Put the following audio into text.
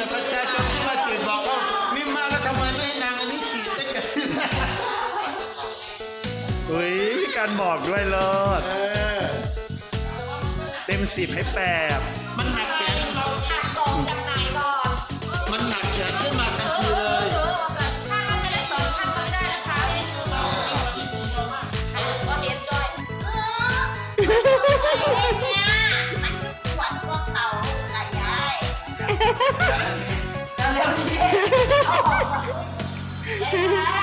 แต่ประชาชนที่มาฉีดบอกว่ามิมาแล้วทำไมไม่นางอันนี้ฉีดได้กันอุ้ยมีการบอกด้วยเลิศเต็มสิบให้แปดมันหนักแขนหนักก่อนจับนายก่อนมันหนักแขนขึ้นมาทันทีเลยเออ 嘿 嘿